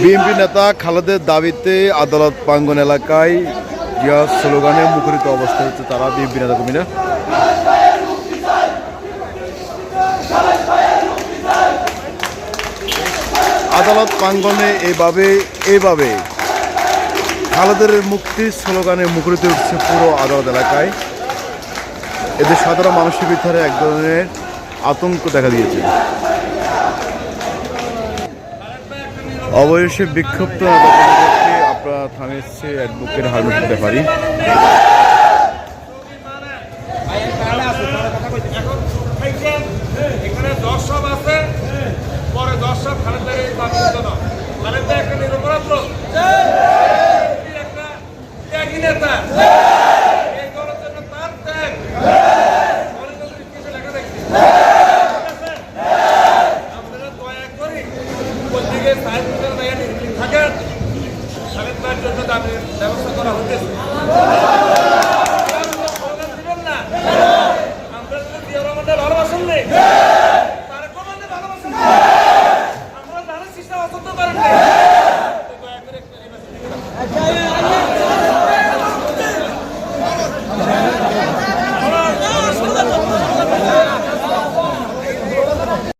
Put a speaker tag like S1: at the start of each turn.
S1: BNP নেতা খালেদের দাবিতে আদালত প্রাঙ্গন এলাকায় ইয়া স্লোগানে মুখরিত অবস্থা হচ্ছে তারা বিএনপি নেতা কর্মীরা। আদালত প্রাঙ্গনে এইভাবে এইভাবে খালেদের মুক্তির স্লোগানে মুখরিত উঠছে পুরো আদালত এলাকায়। এদের সাধারণ মানুষের ভিতরে এক ধরনের আতঙ্ক দেখা দিয়েছে। অবশেষে বিক্ষুব্ধ নেতাকর্মীদেরকে আপনারা থামিয়েছে অ্যাডভোকেট হারমুখ ব্যাপারী
S2: এখানে দর্শক আছে পরে দর্শক খালেদার এই বাকিত না খালেদা একটা নিরপরাধ লোক। তিনি একটা ত্যাগী নেতা। দিকে সাহেব থাকেন। সাহেব জন্য তাদের ব্যবস্থা করা হতেছে। আমরা যদি ভালোবাসেন নেই